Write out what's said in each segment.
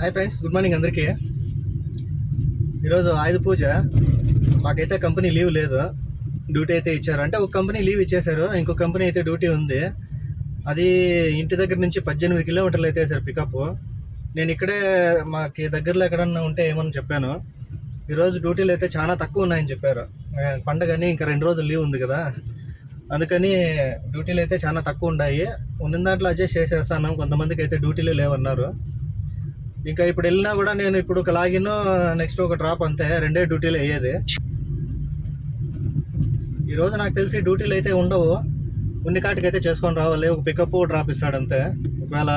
Hi friends good morning అందరికీ. ఈరోజు ఆయుధ పూజ. మాకైతే కంపెనీ లీవ్ లేదు. డ్యూటీ అయితే ఇచ్చారు. అంటే ఒక కంపెనీ లీవ్ ఇచ్చేశారు. ఇంకో కంపెనీ అయితే డ్యూటీ ఉంది. అది ఇంటి దగ్గర నుంచి పద్దెనిమిది కిలోమీటర్లు అయితే సార్ పికప్ నేను ఇక్కడే మాకు దగ్గరలో ఎక్కడన్నా ఉంటే ఏమని చెప్పాను. ఈరోజు డ్యూటీలు అయితే చాలా తక్కువ ఉన్నాయని చెప్పారు. పండగని ఇంకా రెండు రోజులు లీవ్ ఉంది కదా. అందుకని డ్యూటీలు అయితే చాలా తక్కువ ఉన్నాయి ఉన్న దాంట్లో అడ్జస్ట్ చేసేస్తాను. కొంతమందికి అయితే డ్యూటీలే లేవన్నారు. ఇంకా ఇప్పుడు వెళ్ళినా కూడా నేను ఇప్పుడు ఒక లాగిన్ నెక్స్ట్ ఒక డ్రాప్ అంతే రెండే డ్యూటీలు అయ్యేది. ఈరోజు నాకు తెలిసి డ్యూటీలు అయితే ఉండవు. ఉన్నికాటికి అయితే చేసుకొని రావాలి. ఒక పికప్ డ్రాప్ ఇస్తాడు అంతే ఒకవేళ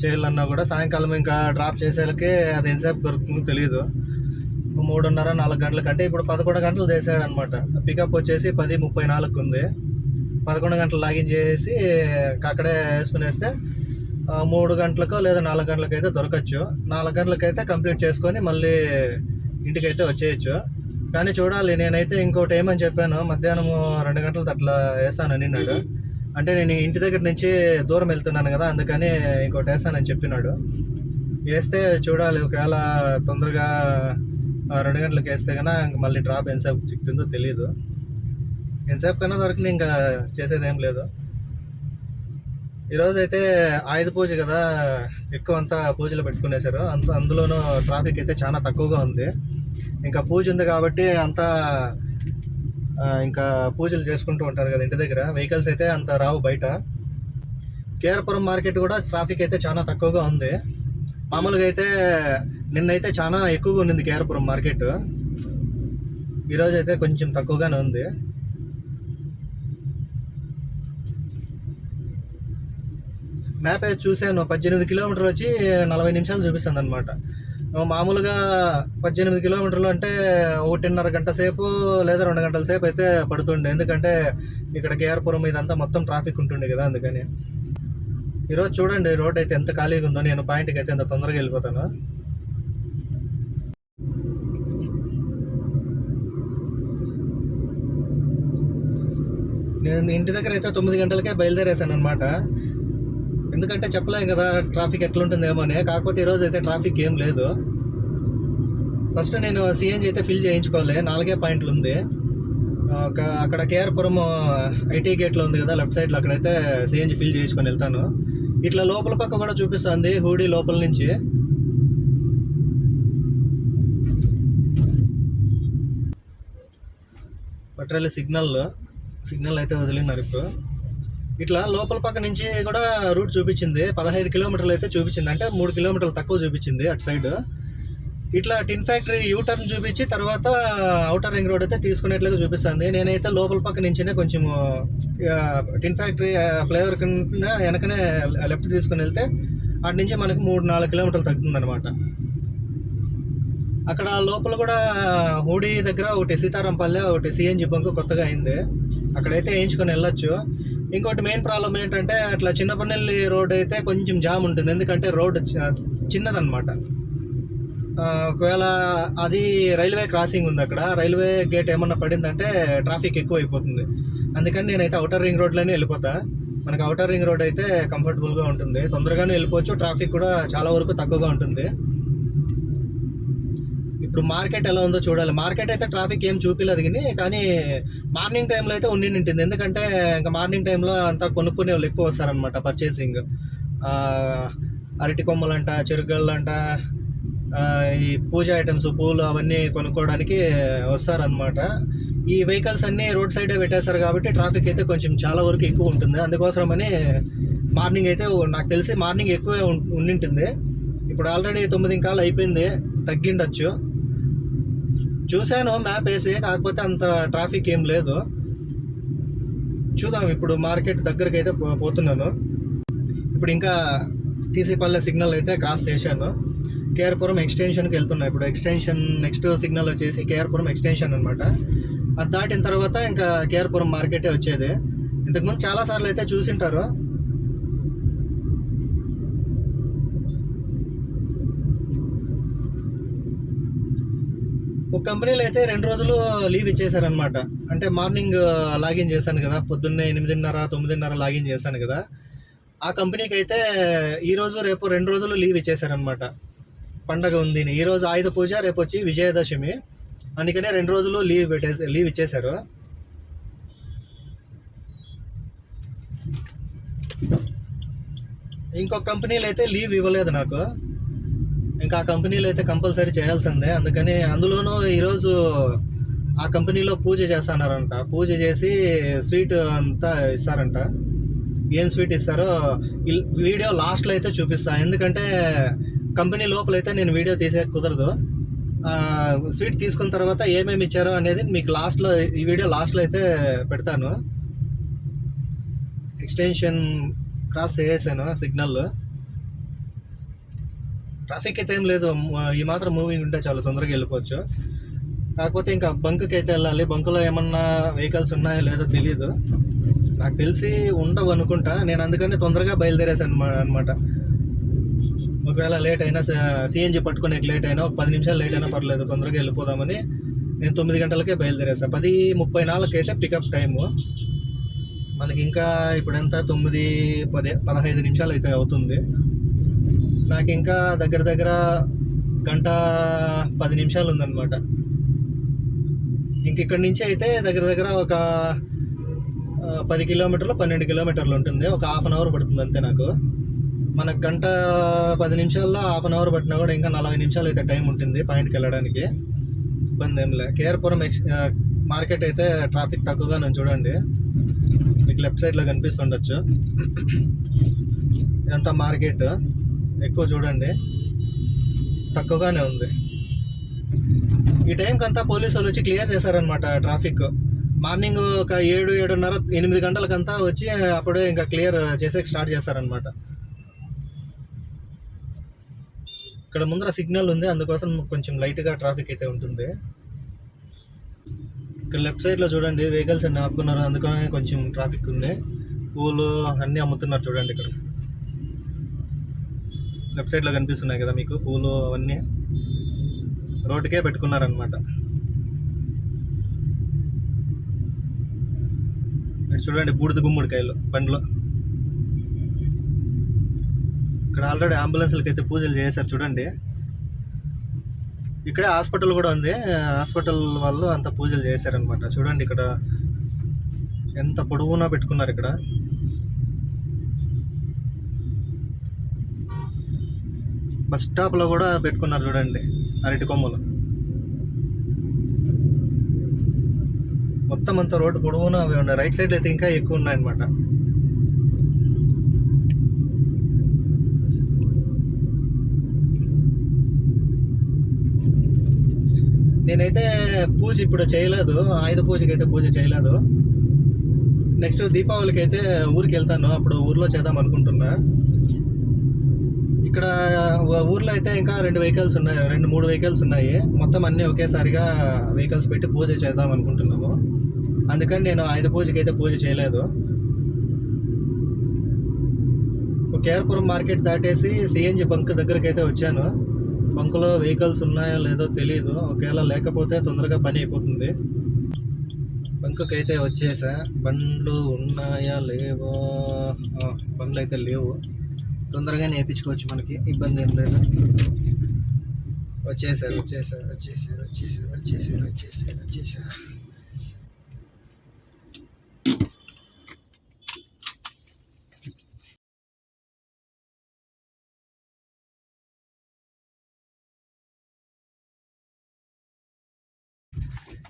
చేయాలన్నా కూడా సాయంకాలం ఇంకా డ్రాప్ చేసేలకి అది ఎంతసేపు దొరుకుతుందో తెలియదు మూడున్నర నాలుగు గంటల కంటే ఇప్పుడు పదకొండు గంటలు చేసాడు అనమాట పికప్ వచ్చేసి పది ముప్పై నాలుగు ఉంది. పదకొండు గంటలు లాగిన్ చేసి అక్కడే వేసుకునేస్తే మూడు గంటలకో లేదా నాలుగు గంటలకు అయితే దొరకచ్చు. నాలుగు గంటలకు అయితే కంప్లీట్ చేసుకొని మళ్ళీ ఇంటికి అయితే వచ్చేయచ్చు. కానీ చూడాలి నేనైతే ఇంకోటి ఏమని చెప్పాను మధ్యాహ్నం రెండు గంటలకి అట్లా వేసాను నిన్నాడు అంటే నేను ఇంటి దగ్గర నుంచి దూరం వెళ్తున్నాను కదా అందుకని ఇంకోటి వేస్తానని చెప్పినాడు. వేస్తే చూడాలి ఒకవేళ తొందరగా రెండు గంటలకు వేస్తే కన్నా మళ్ళీ డ్రాప్ ఎంతసేపు చిక్తుందో తెలియదు ఎంతసేపు కన్నా దొరికిన ఇంకా చేసేది ఏం లేదు. ఈరోజు అయితే ఆయుధ పూజ కదా ఎక్కువ అంతా పూజలు పెట్టుకునేశారు అంత అందులోనూ ట్రాఫిక్ అయితే చాలా తక్కువగా ఉంది. ఇంకా పూజ ఉంది కాబట్టి అంతా ఇంకా పూజలు చేసుకుంటూ ఉంటారు కదా ఇంటి దగ్గర. వెహికల్స్ అయితే అంత రావు బయట. కేఆర్పురం మార్కెట్ కూడా ట్రాఫిక్ అయితే చాలా తక్కువగా ఉంది. మామూలుగా అయితే నిన్నైతే చాలా ఎక్కువగా ఉండింది కేఆర్పురం మార్కెట్. ఈరోజు అయితే కొంచెం తక్కువగానే ఉంది. మ్యాప్ అయితే చూశాను. పద్దెనిమిది కిలోమీటర్లు వచ్చి నలభై నిమిషాలు చూపిస్తుంది అనమాట మామూలుగా పద్దెనిమిది కిలోమీటర్లు అంటే ఒకటిన్నర గంట సేపు లేదా రెండు గంటల సేపు అయితే పడుతుండే. ఎందుకంటే ఇక్కడ కేఆర్పురం ఇదంతా మొత్తం ట్రాఫిక్ ఉంటుండే కదా అందుకని. ఈరోజు చూడండి రోడ్ అయితే ఎంత ఖాళీగా ఉందో. నేను పాయింట్కి అయితే ఎంత తొందరగా వెళ్ళిపోతాను. నేను ఇంటి దగ్గర అయితే తొమ్మిది గంటలకే బయలుదేరేసాను అనమాట ఎందుకంటే చెప్పలేం కదా ట్రాఫిక్ ఎట్లుంటుందేమో అని కాకపోతే ఈరోజు అయితే ట్రాఫిక్ ఏం లేదు. ఫస్ట్ నేను సిఎన్జి అయితే ఫిల్ చేయించుకోవాలి నాలుగే పాయింట్లు ఉంది ఒక అక్కడ కేఆర్పురం ఐటీ గేట్లో ఉంది కదా లెఫ్ట్ సైడ్లో అక్కడైతే సిఎన్జి ఫిల్ చేసుకొని వెళ్తాను. ఇట్లా లోపల పక్క కూడా చూపిస్తుంది హూడీ లోపల నుంచి. పట్రాలి సిగ్నల్ సిగ్నల్ అయితే వదిలినారు ఇప్పుడు. ఇట్లా లోపల పక్క నుంచి కూడా రూట్ చూపించింది. పదహైదు కిలోమీటర్లు అయితే చూపించింది. అంటే మూడు కిలోమీటర్లు తక్కువ చూపించింది అటు సైడ్. ఇట్లా టిన్ ఫ్యాక్టరీ యూ టర్న్ చూపించి తర్వాత అవుటర్ రింగ్ రోడ్ అయితే తీసుకునేట్లుగా చూపిస్తుంది. నేనైతే లోపల పక్క నుంచినే కొంచెం టిన్ ఫ్యాక్టరీ ఫ్లేవర్ కింద వెనకనే లెఫ్ట్ తీసుకుని వెళ్తే అటు నుంచి మనకి మూడు నాలుగు కిలోమీటర్లు తగ్గుతుందనమాట అక్కడ లోపల కూడా హూడీ దగ్గర ఒకటి సీతారాంపల్లె ఒకటి సిఎన్జి బంకు కొత్తగా అయింది. అక్కడైతే వేయించుకొని వెళ్ళొచ్చు. ఇంకోటి మెయిన్ ప్రాబ్లం ఏంటంటే అట్లా చిన్నపన్నెల్లి రోడ్ అయితే కొంచెం జామ్ ఉంటుంది. ఎందుకంటే రోడ్ చిన్నదనమాట ఒకవేళ అది రైల్వే క్రాసింగ్ ఉంది అక్కడ. రైల్వే గేట్ ఏమన్నా పడిందంటే ట్రాఫిక్ ఎక్కువ అయిపోతుంది అందుకని నేనైతే అవుటర్ రింగ్ రోడ్లోనే వెళ్ళిపోతా. మనకు అవుటర్ రింగ్ రోడ్ అయితే కంఫర్టబుల్గా ఉంటుంది. తొందరగానే వెళ్ళిపోవచ్చు. ట్రాఫిక్ కూడా చాలా వరకు తక్కువగా ఉంటుంది. ఇప్పుడు మార్కెట్ ఎలా ఉందో చూడాలి. మార్కెట్ అయితే ట్రాఫిక్ ఏం చూపిలేదు కానీ కానీ మార్నింగ్ టైంలో అయితే ఉండి ఉంటుంది ఎందుకంటే ఇంకా మార్నింగ్ టైంలో అంతా కొనుక్కునే వాళ్ళు ఎక్కువ వస్తారనమాట పర్చేసింగ్ అరటి కొమ్మలంట చెరుగళ్ళంట అంట ఈ పూజ ఐటమ్స్ పూలు అవన్నీ కొనుక్కోవడానికి వస్తారనమాట ఈ వెహికల్స్ అన్నీ రోడ్ సైడే పెట్టేస్తారు కాబట్టి ట్రాఫిక్ అయితే కొంచెం చాలా వరకు ఎక్కువ ఉంటుంది. అందుకోసమని మార్నింగ్ అయితే నాకు తెలిసి మార్నింగ్ ఎక్కువే ఉం- ఉండింటుంది. ఇప్పుడు ఆల్రెడీ తొమ్మిది కాలు అయిపోయింది. తగ్గిండొచ్చు. చూశాను మ్యాప్ వేసి కాకపోతే అంత ట్రాఫిక్ ఏం లేదు. చూద్దాం ఇప్పుడు మార్కెట్ దగ్గరికి అయితే పో- పోతున్నాను. ఇప్పుడు ఇంకా టీసీపల్లె సిగ్నల్ అయితే క్రాస్ చేశాను. కేఆర్పురం ఎక్స్టెన్షన్కి వెళ్తున్నా. ఇప్పుడు ఎక్స్టెన్షన్ నెక్స్ట్ సిగ్నల్ వచ్చేసి కేఆర్పురం ఎక్స్టెన్షన్ అనమాట అది దాటిన తర్వాత ఇంకా కేఆర్పురం మార్కెటే వచ్చేది. ఇంతకుముందు చాలా సార్లు అయితే చూసింటారు. ఒక కంపెనీలో అయితే రెండు రోజులు లీవ్ ఇచ్చేసారనమాట అంటే మార్నింగ్ లాగిన్ చేశాను కదా పొద్దున్నే ఎనిమిదిన్నర తొమ్మిదిన్నర లాగిన్ చేశాను కదా. ఆ కంపెనీకి అయితే ఈరోజు రేపు రెండు రోజులు లీవ్ ఇచ్చేసారనమాట పండగ ఉంది ఈరోజు ఈ రోజు ఆయుధ పూజ రేపు వచ్చి విజయదశమి. అందుకనే రెండు రోజులు లీవ్ పెట్టేసి లీవ్ ఇచ్చేశారు. ఇంకొక కంపెనీలు అయితే లీవ్ ఇవ్వలేదు నాకు. ఇంకా ఆ కంపెనీలో అయితే కంపల్సరీ చేయాల్సిందే. అందుకని అందులోనూ ఈరోజు ఆ కంపెనీలో పూజ చేస్తున్నారంట. పూజ చేసి స్వీట్ అంతా ఇస్తారంట. ఏం స్వీట్ ఇస్తారో వీడియో లాస్ట్లో అయితే చూపిస్తా. ఎందుకంటే కంపెనీ లోపల అయితే నేను వీడియో తీసే కుదరదు. స్వీట్ తీసుకున్న తర్వాత ఏమేమి ఇచ్చారో అనేది మీకు లాస్ట్లో ఈ వీడియో లాస్ట్లో అయితే పెడతాను. ఎక్స్టెన్షన్ క్రాస్ చేసేసాను సిగ్నల్. ట్రాఫిక్ అయితే ఏం లేదు. ఈ మాత్రం మూవింగ్ ఉంటే చాలా తొందరగా వెళ్ళిపోవచ్చు. కాకపోతే ఇంకా బంక్కి అయితే వెళ్ళాలి. బంకులో ఏమన్నా వెహికల్స్ ఉన్నాయో లేదో తెలియదు నాకు తెలిసి ఉండవు అనుకుంటా. నేను అందుకని తొందరగా బయలుదేరేసాను అనమాట ఒకవేళ లేట్ అయినా సిఎన్జి పట్టుకునే లేట్ అయినా ఒక పది నిమిషాలు లేట్ అయినా పర్లేదు తొందరగా వెళ్ళిపోదామని నేను తొమ్మిది గంటలకే బయలుదేరేసా పది ముప్పై నాలుగుకి అయితే పికప్ టైము మనకి ఇంకా ఇప్పుడు ఎంత తొమ్మిది పది పదహైదు నిమిషాలు అయితే అవుతుంది. నాకు ఇంకా దగ్గర దగ్గర గంట పది నిమిషాలు ఉందన్నమాట ఇంక ఇక్కడి నుంచి అయితే దగ్గర దగ్గర ఒక పది కిలోమీటర్లు పన్నెండు కిలోమీటర్లు ఉంటుంది ఒక హాఫ్ అన్ అవర్ పడుతుంది అంతే నాకు. మనకు గంట పది నిమిషాల్లో హాఫ్ అన్ అవర్ పట్టినా కూడా ఇంకా నలభై నిమిషాలు అయితే టైం ఉంటుంది పాయింట్కి వెళ్ళడానికి ఇబ్బంది ఏం లే కేఆర్పురం ఎక్స్ మార్కెట్ అయితే ట్రాఫిక్ తక్కువగా నేను చూడండి. మీకు లెఫ్ట్ సైడ్లో కనిపిస్తుండొచ్చు. ఇదంతా మార్కెట్. ఎక్కువ చూడండి. తక్కువగానే ఉంది. ఈ టైంకి అంతా పోలీసు వాళ్ళు వచ్చి క్లియర్ చేశారనమాట ట్రాఫిక్ మార్నింగ్ ఒక ఏడు ఏడున్నర ఎనిమిది గంటలకంతా వచ్చి అప్పుడే ఇంకా క్లియర్ చేసే స్టార్ట్ చేశారనమాట ఇక్కడ ముందర సిగ్నల్ ఉంది అందుకోసం కొంచెం లైట్గా ట్రాఫిక్ అయితే ఉంటుంది. ఇక్కడ లెఫ్ట్ సైడ్లో చూడండి వెహికల్స్ అన్ని ఆపుకున్నారు అందుకనే కొంచెం ట్రాఫిక్ ఉంది. పూలు అన్నీ అమ్ముతున్నారు చూడండి ఇక్కడ. లెఫ్ట్ సైడ్లో కనిపిస్తున్నాయి కదా మీకు పూలు అవన్నీ? రోడ్డుకే పెట్టుకున్నారనమాట చూడండి బూడిద గుమ్మడికాయలు బండ్లో ఇక్కడ ఆల్రెడీ అంబులెన్స్లకి అయితే పూజలు చేశారు చూడండి. ఇక్కడే హాస్పిటల్ కూడా ఉంది. హాస్పిటల్ వాళ్ళు అంత పూజలు చేశారనమాట చూడండి ఇక్కడ ఎంత పొడవునా పెట్టుకున్నారు ఇక్కడ. బస్ స్టాప్లో కూడా పెట్టుకున్నారు చూడండి అరటి కొమ్మలు. మొత్తం అంతా రోడ్డు పొడవునా అవి ఉన్నాయి. రైట్ సైడ్ అయితే ఇంకా ఎక్కువ ఉన్నాయన్నమాట. నేనైతే పూజ ఇప్పుడు చేయలేదు. ఆయుధ పూజకి అయితే పూజ చేయలేదు. నెక్స్ట్ దీపావళికి అయితే ఊరికి వెళ్తాను అప్పుడు ఊర్లో చేద్దాం అనుకుంటున్నా. ఇక్కడ ఊర్లో అయితే ఇంకా రెండు వెహికల్స్ ఉన్నాయి. రెండు మూడు వెహికల్స్ ఉన్నాయి. మొత్తం అన్నీ ఒకేసారిగా వెహికల్స్ పెట్టి పూజ చేద్దాం అనుకుంటున్నాము. అందుకని నేను ఆయుధ పూజకి అయితే పూజ చేయలేదు. కేర్పురం మార్కెట్ దాటేసి సిఎన్జి బంక్ దగ్గరికి అయితే వచ్చాను. బంకులో వెహికల్స్ ఉన్నాయో లేదో తెలియదు ఒకవేళ లేకపోతే తొందరగా పని అయిపోతుంది. బంకుకి అయితే వచ్చేసా. బండ్లు ఉన్నాయా లేవో? బండ్లు అయితే లేవు. తొందరగా నేర్పించుకోవచ్చు మనకి. ఇబ్బంది ఏం లేదు. వచ్చేసారు వచ్చేసారు వచ్చేసారు వచ్చేసారు వచ్చేసారు వచ్చేసా వచ్చేసారు.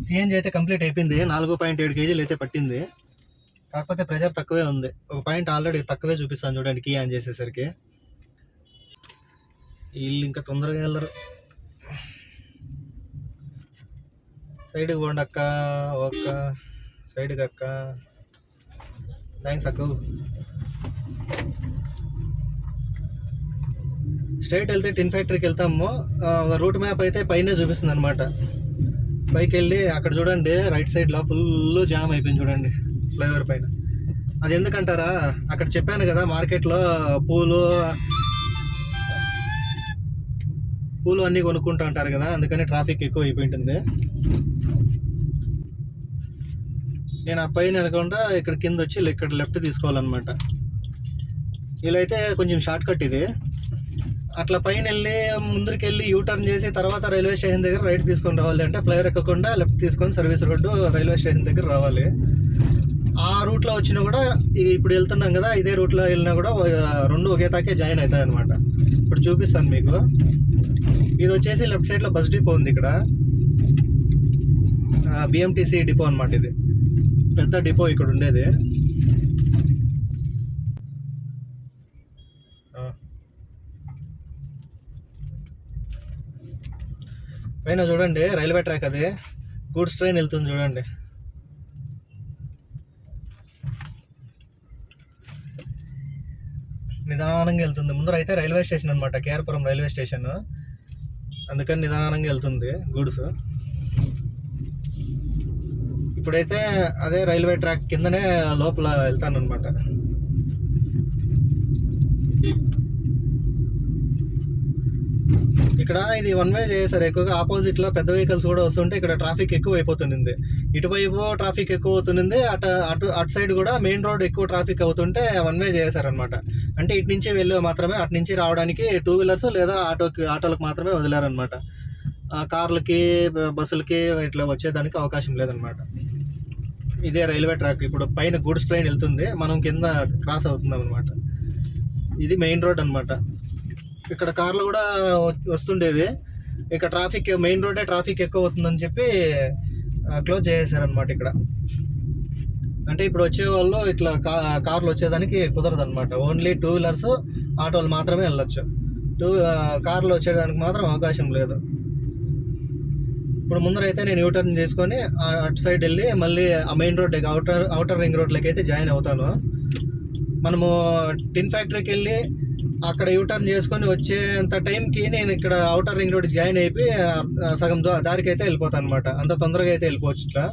సిఎన్జీ అయితే కంప్లీట్ అయిపోయింది. నాలుగు పాయింట్ ఏడు కేజీలు అయితే పట్టింది. కాకపోతే ప్రెజర్ తక్కువే ఉంది. ఒక పాయింట్ ఆల్రెడీ తక్కువే చూపిస్తాను చూడండి కీ ఆన్ చేసేసరికి. వీళ్ళు ఇంకా తొందరగా వెళ్ళరు. సైడ్కి పోండి అక్క ఒక్క సైడ్కి అక్క. థ్యాంక్స్ అక్క. స్ట్రైట్ వెళ్తే టిన్ ఫ్యాక్టరీకి వెళ్తాము. రూట్ మ్యాప్ అయితే పైనే చూపిస్తుంది అనమాట పైకి వెళ్ళి అక్కడ చూడండి రైట్ సైడ్లో ఫుల్ జామ్ అయిపోయింది చూడండి. ఫ్లైఓవర్ పైన. అది ఎందుకంటారా? అక్కడ చెప్పాను కదా మార్కెట్లో పూలు పూలు అన్నీ కొనుక్కుంటూ ఉంటారు కదా అందుకని ట్రాఫిక్ ఎక్కువ అయిపోయి ఉంటుంది నేను ఆ పైన అనకుండా ఇక్కడ కింద వచ్చి ఇక్కడ లెఫ్ట్ తీసుకోవాలన్నమాట. అయితే కొంచెం షార్ట్ కట్ ఇది. అట్లా పైన వెళ్ళి ముందరికి వెళ్ళి యూ టర్న్ చేసి తర్వాత రైల్వే స్టేషన్ దగ్గర రైట్ తీసుకొని రావాలి అంటే ఫ్లైవర్ ఎక్కకుండా లెఫ్ట్ తీసుకొని సర్వీస్ రోడ్డు రైల్వే స్టేషన్ దగ్గర రావాలి. వచ్చినా కూడా ఇప్పుడు వెళ్తున్నాం కదా ఇదే రూట్లో వెళ్ళినా కూడా రెండు ఒకే తాకే జాయిన్ అవుతాయి అనమాట ఇప్పుడు చూపిస్తాను మీకు. ఇది వచ్చేసి లెఫ్ట్ సైడ్లో బస్ డిపో ఉంది ఇక్కడ. బిఎంటీసీ డిపో అనమాట ఇది. పెద్ద డిపో ఇక్కడ ఉండేది. పైన చూడండి రైల్వే ట్రాక్ అది. గూడ్స్ ట్రైన్ వెళ్తుంది చూడండి. నిదానంగా వెళ్తుంది. ముందర అయితే రైల్వే స్టేషన్ అనమాట కేరపురం రైల్వే స్టేషన్. అందుకని నిదానంగా వెళ్తుంది గూడ్స్. ఇప్పుడైతే అదే రైల్వే ట్రాక్ కిందనే లోపల వెళ్తాను అనమాట ఇక్కడ ఇది వన్ వే చేశారు ఎక్కువగా ఆపోజిట్లో పెద్ద వెహికల్స్ కూడా వస్తుంటే ఇక్కడ ట్రాఫిక్ ఎక్కువ అయిపోతుంది ఇటువైపు ట్రాఫిక్ ఎక్కువ అవుతుంది అటు అటు అటు సైడ్ కూడా మెయిన్ రోడ్ ఎక్కువ ట్రాఫిక్ అవుతుంటే వన్ వే చేశారనమాట అంటే ఇటు నుంచి వెళ్ళి మాత్రమే అటు నుంచి రావడానికి టూ వీలర్స్ లేదా ఆటోకి ఆటోలకు మాత్రమే వదిలారనమాట కార్లకి బస్సులకి ఇట్లా వచ్చేదానికి అవకాశం లేదనమాట ఇదే రైల్వే ట్రాక్ ఇప్పుడు పైన గూడ్స్ ట్రైన్ వెళ్తుంది మనం కింద క్రాస్ అవుతున్నాం అనమాట ఇది మెయిన్ రోడ్ అనమాట ఇక్కడ కార్లు కూడా వస్తుండేవి. ఇక ట్రాఫిక్ మెయిన్ రోడే ట్రాఫిక్ ఎక్కువ అవుతుందని చెప్పి క్లోజ్ చేసేసారనమాట ఇక్కడ. అంటే ఇప్పుడు వచ్చే వాళ్ళు ఇట్లా కా కార్లు వచ్చేదానికి కుదరదు అనమాట ఓన్లీ టూ వీలర్స్ ఆటోలు మాత్రమే వెళ్ళొచ్చు. టూ కార్లు వచ్చేదానికి మాత్రం అవకాశం లేదు. ఇప్పుడు ముందర అయితే నేను యూటర్న్ చేసుకొని అటు సైడ్ వెళ్ళి మళ్ళీ ఆ main road outer outer ring రోడ్లోకి అయితే జాయిన్ అవుతాను. మనము టిన్ ఫ్యాక్టరీకి వెళ్ళి అక్కడ యూటర్న్ చేసుకొని వచ్చేంత టైంకి నేను ఇక్కడ అవుటర్ రింగ్ రోడ్ జాయిన్ అయిపోయి ఆ, సగం దారికి అయితే వెళ్ళిపోతాను అనమాట అంత తొందరగా అయితే వెళ్ళిపోవచ్చు ఇట్లా.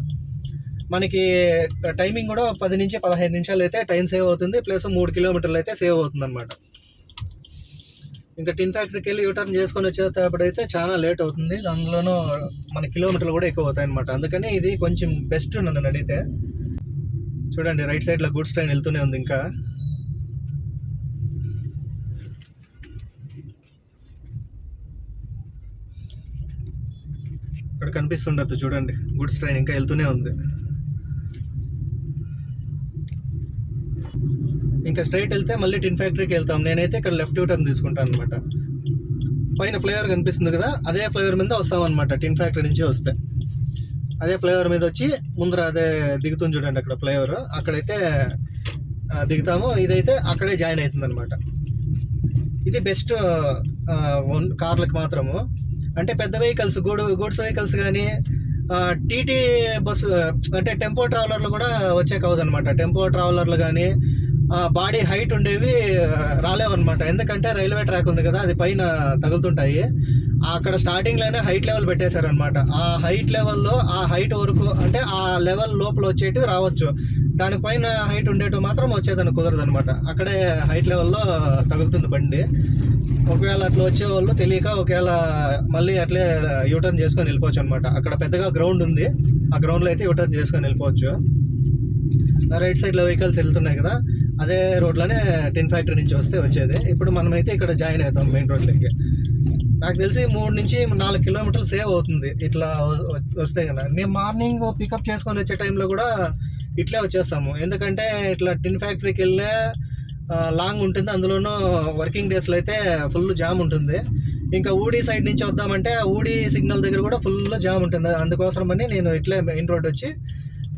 మనకి టైమింగ్ కూడా పది నుంచి పదహైదు నిమిషాలు అయితే టైం సేవ్ అవుతుంది ప్లస్ మూడు కిలోమీటర్లు అయితే సేవ్ అవుతుంది అనమాట ఇంకా టిన్ ఫ్యాక్టరీకి వెళ్ళి యూటర్న్ చేసుకొని వచ్చేటప్పుడు అయితే చాలా లేట్ అవుతుంది. అందులోనూ మన కిలోమీటర్లు కూడా ఎక్కువ అవుతాయి అనమాట అందుకని ఇది కొంచెం బెస్ట్ నన్ను అడిగితే. చూడండి రైట్ సైడ్లో గుడ్స్ ట్రైన్ వెళ్తూనే ఉంది ఇంకా. ఇక్కడ కనిపిస్తుండద్దు చూడండి. గుడ్స్ ట్రైన్ ఇంకా వెళ్తూనే ఉంది. ఇంకా స్ట్రైట్ వెళ్తే మళ్ళీ టిన్ ఫ్యాక్టరీకి వెళ్తాం. నేనైతే ఇక్కడ లెఫ్ట్ టర్న్ తీసుకుంటాను అనమాట పైన ఫ్లైఓవర్ కనిపిస్తుంది కదా అదే ఫ్లైఓవర్ మీద వస్తాం అనమాట టిన్ ఫ్యాక్టరీ నుంచి వస్తే. అదే ఫ్లైఓవర్ మీద వచ్చి ముందర అదే దిగుతుంది చూడండి అక్కడ ఫ్లైఓవర్. అక్కడైతే దిగుతాము. ఇదైతే అక్కడే జాయిన్ అవుతుంది అనమాట ఇది బెస్ట్ కార్లకు మాత్రము. అంటే పెద్ద వెహికల్స్ గూడు గూడ్స్ వెహికల్స్ కానీ టీటీ బస్సు అంటే టెంపో ట్రావెలర్లు కూడా వచ్చే కావదనమాట టెంపో ట్రావెలర్లు కానీ బాడీ హైట్ ఉండేవి రాలేవన్నమాట. ఎందుకంటే రైల్వే ట్రాక్ ఉంది కదా అది పైన తగులుతుంటాయి. అక్కడ స్టార్టింగ్లోనే హైట్ లెవెల్ పెట్టేశారనమాట ఆ హైట్ లెవెల్లో ఆ హైట్ వరకు అంటే ఆ లెవెల్ లోపల వచ్చేటివి రావచ్చు. దానిపైన హైట్ ఉండేటివి మాత్రం వచ్చేదానికి కుదరదు అనమాట అక్కడే హైట్ లెవెల్లో తగులుతుంది బండి. ఒకవేళ అట్లా వచ్చే వాళ్ళు తెలియక ఒకవేళ మళ్ళీ అట్లే యూటర్న్ చేసుకొని వెళ్ళిపోవచ్చు అనమాట అక్కడ పెద్దగా గ్రౌండ్ ఉంది. ఆ గ్రౌండ్లో అయితే యూటర్న్ చేసుకొని వెళ్ళిపోవచ్చు. రైట్ సైడ్లో వెహికల్స్ వెళ్తున్నాయి కదా. అదే రోడ్లోనే టిన్ ఫ్యాక్టరీ నుంచి వస్తే వచ్చేది. ఇప్పుడు మనమైతే ఇక్కడ జాయిన్ అవుతాం మెయిన్ రోడ్లోకి నాకు తెలిసి మూడు నుంచి నాలుగు కిలోమీటర్లు సేవ్ అవుతుంది ఇట్లా వస్తే కదా. మేము మార్నింగ్ పికప్ చేసుకొని వచ్చే టైంలో కూడా ఇట్లే వచ్చేస్తాము. ఎందుకంటే ఇట్లా టిన్ ఫ్యాక్టరీకి వెళ్ళే లాంగ్ ఉంటుంది. అందులోనూ వర్కింగ్ డేస్లో అయితే ఫుల్ జామ్ ఉంటుంది. ఇంకా ఊడి సైడ్ నుంచి వద్దామంటే ఊడి సిగ్నల్ దగ్గర కూడా ఫుల్ జామ్ ఉంటుంది. అందుకోసమని నేను ఇట్లే మెయిన్ రోడ్ వచ్చి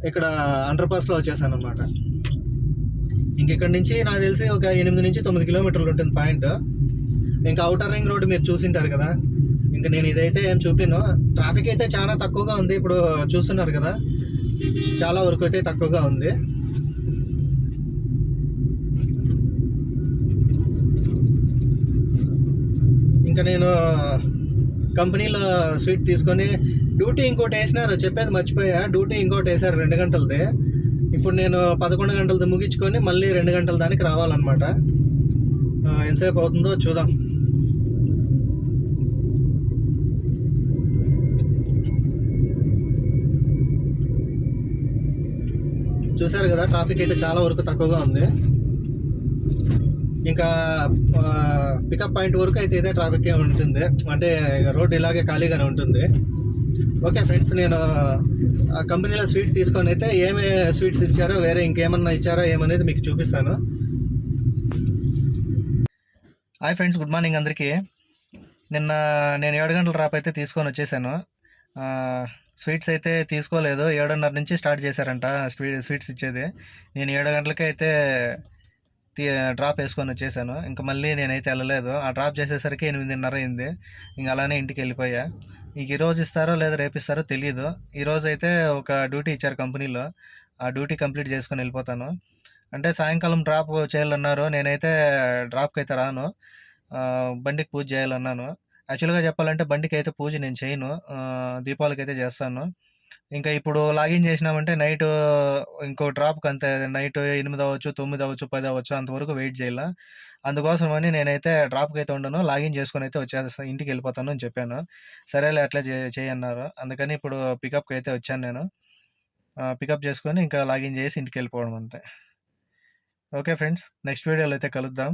ఇక్కడ అండర్ పాస్లో వచ్చేసాను అనమాట ఇంక ఇక్కడ నుంచి నాకు తెలిసి ఒక ఎనిమిది నుంచి తొమ్మిది కిలోమీటర్లు ఉంటుంది పాయింట్. ఇంకా అవుటర్ రింగ్ రోడ్ మీరు చూసింటారు కదా. ఇంకా నేను ఇదైతే ఏం చూపిను. ట్రాఫిక్ అయితే చాలా తక్కువగా ఉంది. ఇప్పుడు చూస్తున్నారు కదా. చాలా వరకు అయితే తక్కువగా ఉంది. ఇంకా నేను కంపెనీలో స్వీట్ తీసుకొని డ్యూటీ ఇంకోటి వేసినారు చెప్పేది మర్చిపోయా. డ్యూటీ ఇంకోటి వేసారు రెండు గంటలది. ఇప్పుడు నేను పదకొండు గంటలది ముగించుకొని మళ్ళీ రెండు గంటల దానికి రావాలన్నమాట. ఎంతసేపు అవుతుందో చూద్దాం. చూసారు కదా ట్రాఫిక్ అయితే చాలా వరకు తక్కువగా ఉంది. ఇంకా పికప్ పాయింట్ వరకు అయితే ఇదే ట్రాఫిక్ ఉంటుంది. అంటే రోడ్ ఇలాగే ఖాళీగానే ఉంటుంది. ఓకే ఫ్రెండ్స్ నేను ఆ కంపెనీలో స్వీట్ తీసుకొని అయితే ఏమి స్వీట్స్ ఇచ్చారో వేరే ఇంకేమన్నా ఇచ్చారో ఏమనేది మీకు చూపిస్తాను. హాయ్ ఫ్రెండ్స్ గుడ్ మార్నింగ్ అందరికీ. నిన్న నేను ఏడు గంటల రాప్ అయితే తీసుకొని వచ్చేసాను. స్వీట్స్ అయితే తీసుకోలేదు. ఏడున్నర నుంచి స్టార్ట్ చేశారంట స్వీ స్వీట్స్ ఇచ్చేది. నేను ఏడు గంటలకి అయితే డ్రాప్ వేసుకొని వచ్చేసాను. ఇంకా మళ్ళీ నేనైతే వెళ్ళలేదు. ఆ డ్రాప్ చేసేసరికి ఎనిమిదిన్నర అయింది. ఇంక అలానే ఇంటికి వెళ్ళిపోయా. ఇంక ఈరోజు ఇస్తారో లేదా రేపు ఇస్తారో తెలియదు ఈరోజు అయితే ఒక డ్యూటీ ఇచ్చారు కంపెనీలో. ఆ డ్యూటీ కంప్లీట్ చేసుకొని వెళ్ళిపోతాను. అంటే సాయంకాలం డ్రాప్ చేయాలన్నారు. నేనైతే డ్రాప్కి అయితే రాను బండికి పూజ చేయాలన్నాను. యాక్చువల్గా చెప్పాలంటే బండికి అయితే పూజ నేను చేయను. దీపావళికి అయితే చేస్తాను. ఇంకా ఇప్పుడు లాగిన్ చేసినామంటే నైట్ ఇంకో డ్రాప్కి అంతే నైట్ ఎనిమిది అవ్వచ్చు తొమ్మిది అవ్వచ్చు పది అవ్వచ్చు అంతవరకు వెయిట్ చేయాల. అందుకోసమని నేనైతే డ్రాప్కి అయితే ఉండను లాగిన్ చేసుకొని అయితే వచ్చేస్తాను ఇంటికి వెళ్ళిపోతాను అని చెప్పాను. సరేలే అట్లా చే చేయన్నారు. అందుకని ఇప్పుడు పికప్కి అయితే వచ్చాను నేను. పికప్ చేసుకొని ఇంకా లాగిన్ చేసి ఇంటికి వెళ్ళిపోవడం అంతే. ఓకే ఫ్రెండ్స్ నెక్స్ట్ వీడియోలో అయితే కలుద్దాం.